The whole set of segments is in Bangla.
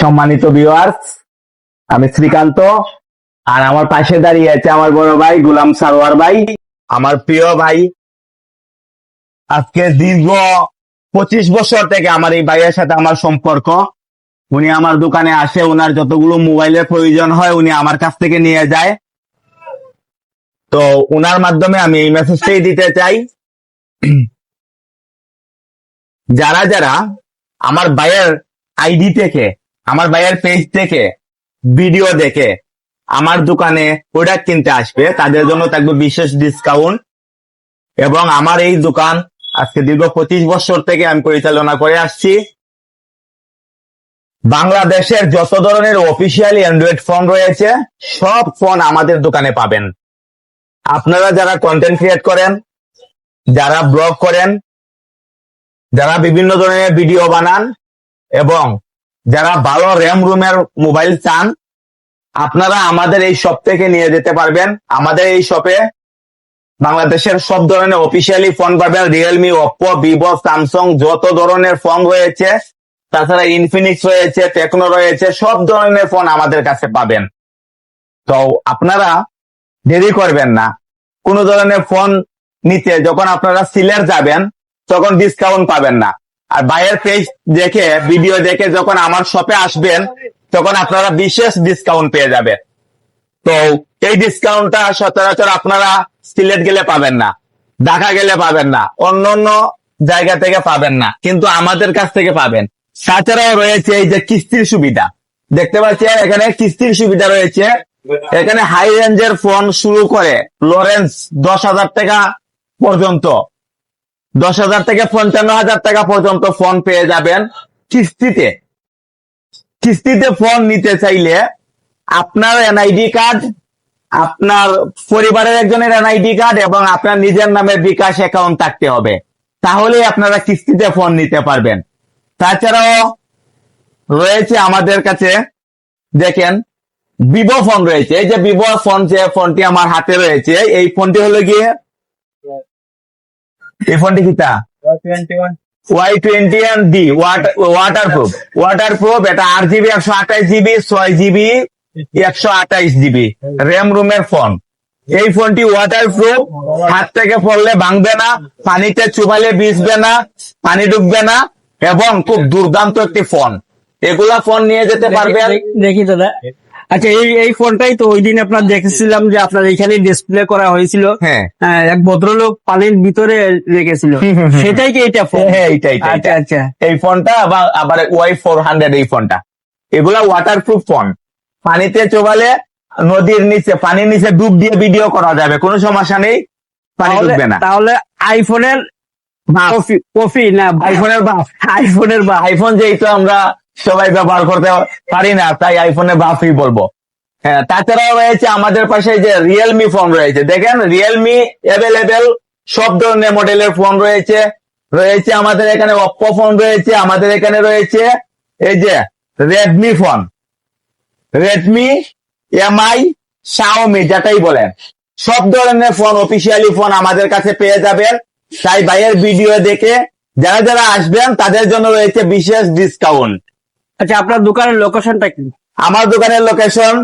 সম্মানিত ভিউয়ার্স আমি শ্রীকান্ত, আর আমার পাশে দাঁড়িয়ে আছে আমার বড় ভাই গুলাম সারোয়ার ভাই। আমার প্রিয় ভাই, আজকে দীর্ঘ পঁচিশ বছর থেকে আমার এই ভাইয়ের সাথে আমার সম্পর্ক। উনি আমার দোকানে আসে ওনার যতগুলো মোবাইলের প্রয়োজন হয় উনি আমার কাছ থেকে নিয়ে যায়। তো ওনার মাধ্যমে আমি এই মেসেজটাই দিতে চাই। যারা যারা আমার ভাইয়ের আইডি থেকে আমার ভাইয়ের পেজ থেকে ভিডিও দেখে আমার দোকানে প্রোডাক্ট কিনতে আসবে, তাদের জন্য থাকবে বিশেষ ডিসকাউন্ট এবং আমার এই দোকান আজকে দীর্ঘ পঁচিশ বছর থেকে আমি পরিচালনা করে আসছি। বাংলাদেশের যত ধরনের অফিসিয়াল অ্যান্ড্রয়েড ফোন রয়েছে, সব ফোন আমাদের দোকানে পাবেন। আপনারা যারা কন্টেন্ট ক্রিয়েট করেন, যারা ব্লগ করেন, যারা বিভিন্ন ধরনের ভিডিও বানান এবং যারা ভালো র্যাম রুমের মোবাইল চান, আপনারা আমাদের এই শপ থেকে নিয়ে যেতে পারবেন। আমাদের এই শপে বাংলাদেশের সব ধরনের অফিসিয়ালি ফোন পাবেন। রিয়েলমি ওপ্পো ভিভো স্যামসাং যত ধরনের ফোন রয়েছে, তাছাড়া ইনফিনিক্স রয়েছে টেকনো রয়েছে, সব ধরনের ফোন আমাদের কাছে পাবেন। তো আপনারা দেরি করবেন না। কোন ধরনের ফোন নিতে, যখন আপনারা সিলের যাবেন, তখন ডিসকাউন্ট পাবেন না। আর বাইরের পেজ দেখে ভিডিও দেখে যখন আমার শপে আসবেন, তখন আপনারা বিশেষ ডিসকাউন্ট পেয়ে যাবেন। তো এই ডিসকাউন্টটা সচরাচর আপনারা সিলেট গেলে পাবেন না, ঢাকা গেলে পাবেন না, অন্য অন্য জায়গা থেকে পাবেন না, কিন্তু আমাদের কাছ থেকে পাবেন। তাছাড়াও রয়েছে এই যে কিস্তির সুবিধা। দেখতে পাচ্ছেন এখানে কিস্তির সুবিধা রয়েছে। এখানে হাই রেঞ্জের ফোন শুরু করে লরেন্স দশ হাজার টাকা পর্যন্ত। দশ হাজার থেকে পঞ্চান্ন হাজার টাকা পর্যন্ত ফোন পেয়ে যাবেন। কিস্তিতে। কিস্তিতে ফোন নিতে চাইলে আপনার এনআইডি কার্ড, আপনার পরিবারের একজনের এনআইডি কার্ড এবং আপনার নিজের নামে বিকাশ অ্যাকাউন্ট থাকতে হবে। তাহলেই আপনারা কিস্তিতে ফোন নিতে পারবেন। তাছাড়াও রয়েছে আমাদের কাছে, দেখেন, ভিভো ফোন রয়েছে। এই যে ভিভো ফোন, যে ফোনটি আমার হাতে রয়েছে, এই ফোনটি হলো গিয়ে এই ফোনটি কিতা Y twenty N D waterproof waterproof এটা আট জিবি একশো আঠাইশ জিবি ছয় জিবি একশো আঠাইশ জিবি র্যাম রুমের ফোন এই ফোনটি ওয়াটার প্রুফ হাত থেকে পড়লে ভাঙবে না পানিতে চুবালে বিষবে না পানি ডুববে না এবং খুব দুর্দান্ত একটি ফোন এগুলা ফোন নিয়ে যেতে পারবেন। দেখি- দেখি দাদা। আচ্ছা এই এই ফোনটাই তো ওই দিন আপনার দেখেছিলাম যে আপনার এখানে ডিসপ্লে করা হয়েছিল। হ্যাঁ। হ্যাঁ, এক ভদ্রলোক পানির ভিতরে রেখেছিল। সেটাই কি এটা ফোন হ্যাঁ, এইটা, আচ্ছা আচ্ছা। এই ফোনটা আবার আবার ওয়াই ফোর হান্ড্রেড এই ফোনটা। এগুলা ওয়াটার প্রুফ ফোন পানিতে চোবালে নদীর নিচে পানির নিচে ডুব দিয়ে ভিডিও করা যাবে কোনো সমস্যা নেই। পানি ডুববে না। তাহলে আইফোনের। কফি না আইফোনের বাপ আইফোনের বা আইফোন যেহেতু আমরা সবাই ব্যবহার করতে পারি না, তাই আইফোনে বাপই বলব। হ্যাঁ তাছাড়াও রয়েছে আমাদের পাশে যে রিয়েলমি ফোন রয়েছে। দেখেন রিয়েলমি অ্যাভেলেবেল সব ধরনের মডেলের ফোন রয়েছে। রয়েছে আমাদের এখানে অপ্পো ফোন রয়েছে, আমাদের এখানে রয়েছে এই যে Redmi phone Redmi Mi Xiaomi যেটাই বলেন। সব ধরনের ফোন অফিসিয়ালি ফোন আমাদের কাছে পেয়ে যাবেন। তাই ভাইয়ের ভিডিও দেখে যারা যারা আসবেন, তাদের জন্য রয়েছে বিশেষ ডিসকাউন্ট আচ্ছা আপনার দোকানের লোকেশনটা কি? আমার দোকানের location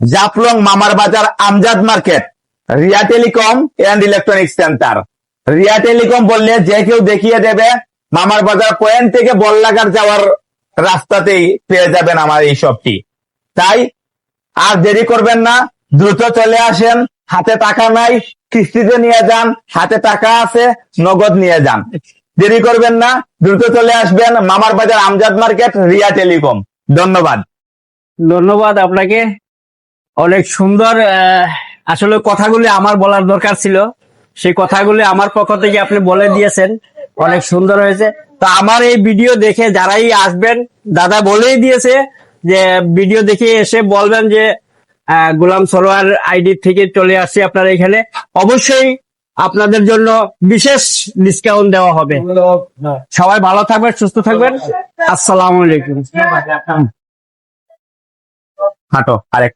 Jaflong Mamar Bazar Amjad market, Riya telecom and electronics center Riya telecom বললে যে কেউ দেখিয়ে দেবে, মামার বাজার পয়েন্ট থেকে বল্লাগার যাওয়ার রাস্তাতেই পেয়ে যাবেন আমার এই শপটি তাই আর দেরি করবেন না, দ্রুত চলে আসেন, হাতে টাকা নাই, কিস্তিতে নিয়ে যান, হাতে টাকা আছে, নগদ নিয়ে যান। দেরি করবেন না, দ্রুত চলে আসবেন মামার বাজার আমজাদ মার্কেট, রিয়া টেলিকম। ধন্যবাদ। ধন্যবাদ আপনাকে। অনেক সুন্দর আসলে কথাগুলি আমার বলার দরকার ছিল। সেই কথাগুলি আমার পক্ষ থেকে আপনি বলে দিয়েছেন। অনেক সুন্দর হয়েছে। তো আমার এই ভিডিও দেখে যারাই আসবেন, দাদা বলেই দিয়েছে যে ভিডিও দেখে এসে বলবেন যে গোলাম সরোয়ার আইডি থেকে চলে আসছি আপনার এখানে। অবশ্যই আপনাদের জন্য বিশেষ ডিসকাউন্ট দেওয়া হবে। সবাই ভালো থাকবেন, সুস্থ থাকবেন। আসসালাম আলাইকুম। হাঁটো, আরেক